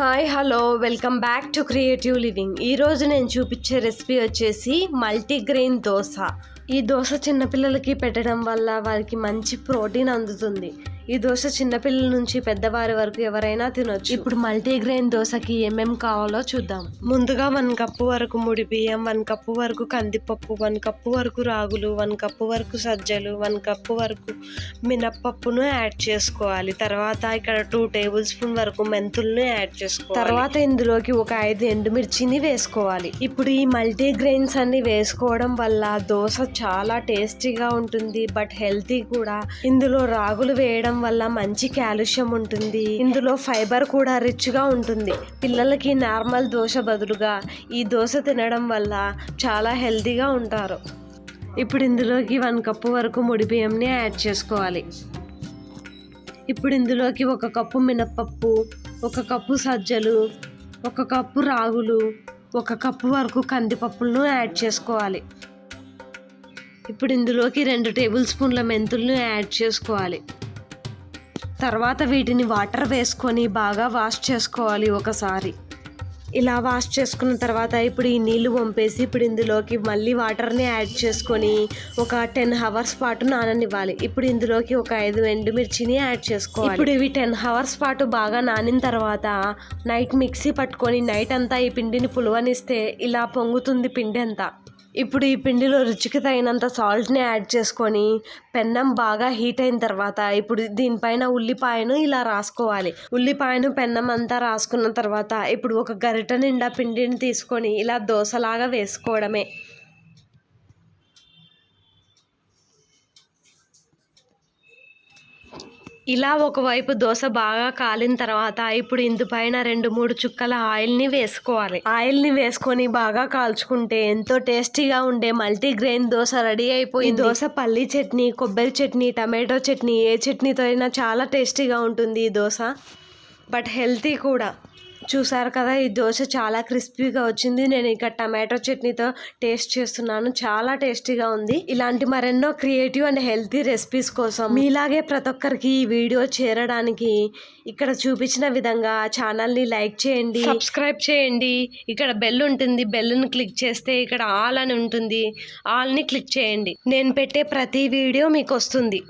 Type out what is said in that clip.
Hi hello welcome back to creative living. ఈరోజు నేను చూపించే రెసిపీ వచ్చేసి మల్టీగ్రెయిన్ దోశ. ఈ దోశ చిన్నపిల్లలకి పెట్టడం వల్ల వారికి మంచి ప్రోటీన్ అందుతుంది. ఈ దోశ చిన్నపిల్లల నుంచి పెద్దవారి వరకు ఎవరైనా తినొచ్చు. ఇప్పుడు మల్టీగ్రెయిన్ దోశకి ఏమేం కావాలో చూద్దాం. ముందుగా వన్ కప్పు వరకు ముడి బియ్యం వన్ కప్పు వరకు కందిపప్పు వన్ కప్పు వరకు రాగులు వన్ కప్పు వరకు సజ్జలు వన్ కప్పు వరకు మినప్పప్పును యాడ్ చేసుకోవాలి. తర్వాత ఇక్కడ టూ టేబుల్ స్పూన్ వరకు మెంతులను యాడ్ చేసుకోవాలి. తర్వాత ఇందులోకి ఒక ఐదు ఎండుమిర్చిని వేసుకోవాలి. ఇప్పుడు ఈ మల్టీ గ్రెయిన్స్ అన్ని వేసుకోవడం వల్ల దోశ చాలా టేస్టీగా ఉంటుంది బట్ హెల్తీ కూడా. ఇందులో రాగులు వేయడం వల్ల మంచి కాల్షియం ఉంటుంది. ఇందులో ఫైబర్ కూడా రిచ్గా ఉంటుంది. పిల్లలకి నార్మల్ దోశ బదులుగా ఈ దోశ తినడం వల్ల చాలా హెల్తీగా ఉంటారు. ఇప్పుడు ఇందులోకి వన్ కప్పు వరకు ముడి బియ్యంని యాడ్ చేసుకోవాలి. ఇప్పుడు ఇందులోకి ఒక కప్పు మినప్పప్పు ఒక కప్పు సజ్జలు ఒక కప్పు రాగులు ఒక కప్పు వరకు కందిపప్పులను యాడ్ చేసుకోవాలి. ఇప్పుడు ఇందులోకి రెండు టేబుల్ స్పూన్ల మెంతులను యాడ్ చేసుకోవాలి. తర్వాత వీటిని వాటర్ వేసుకొని బాగా వాష్ చేసుకోవాలి ఒకసారి. ఇలా వాష్ చేసుకున్న తర్వాత ఇప్పుడు ఈ నీళ్ళు వంపేసి ఇప్పుడు ఇందులోకి మళ్ళీ వాటర్ని యాడ్ చేసుకొని ఒక టెన్ అవర్స్ పాటు నాననివ్వాలి. ఇప్పుడు ఇందులోకి ఒక ఐదు ఎండుమిర్చిని యాడ్ చేసుకోవాలి. ఇప్పుడు ఇవి టెన్ అవర్స్ పాటు బాగా నానిన తర్వాత నైట్ మిక్సీ పట్టుకొని నైట్ అంతా ఈ పిండిని పులువనిస్తే ఇలా పొంగుతుంది పిండి అంతా. ఇప్పుడు ఈ పిండిలో రుచికి తగినంత సాల్ట్ని యాడ్ చేసుకొని పెన్నం బాగా హీట్ అయిన తర్వాత ఇప్పుడు దీనిపైన ఉల్లిపాయను ఇలా రాసుకోవాలి. ఉల్లిపాయను పెన్నం అంతా రాసుకున్న తర్వాత ఇప్పుడు ఒక గరిట నిండా పిండిని తీసుకొని ఇలా దోశలాగా వేసుకోవడమే. ఇలా ఒకవైపు దోశ బాగా కాలిన తర్వాత ఇప్పుడు ఇందుపైన రెండు మూడు చుక్కల ఆయిల్ని వేసుకోవాలి. ఆయిల్ని వేసుకొని బాగా కాల్చుకుంటే ఎంతో టేస్టీగా ఉండే మల్టీగ్రెయిన్ దోశ రెడీ అయిపోయింది. దోశ పల్లీ చట్నీ కొబ్బరి చట్నీ టమాటో చట్నీ ఏ చట్నీతో అయినా చాలా టేస్టీగా ఉంటుంది ఈ దోశ. బట్ హెల్తీ కూడా. చూసారు కదా ఈ దోశ చాలా క్రిస్పీగా వచ్చింది. నేను ఇక టమాటో చట్నీతో టేస్ట్ చేస్తున్నాను. చాలా టేస్టీగా ఉంది. ఇలాంటి మరెన్నో క్రియేటివ్ అండ్ హెల్తీ రెసిపీస్ కోసం మీలాగే ప్రతి ఒక్కరికి ఈ వీడియో చేరడానికి ఇక్కడ చూపించిన విధంగా ఛానల్ని లైక్ చేయండి. సబ్స్క్రైబ్ చేయండి. ఇక్కడ బెల్ ఉంటుంది. బెల్ని క్లిక్ చేస్తే ఇక్కడ ఆల్ అని ఉంటుంది. ఆల్ని క్లిక్ చేయండి. నేను పెట్టే ప్రతి వీడియో మీకు వస్తుంది.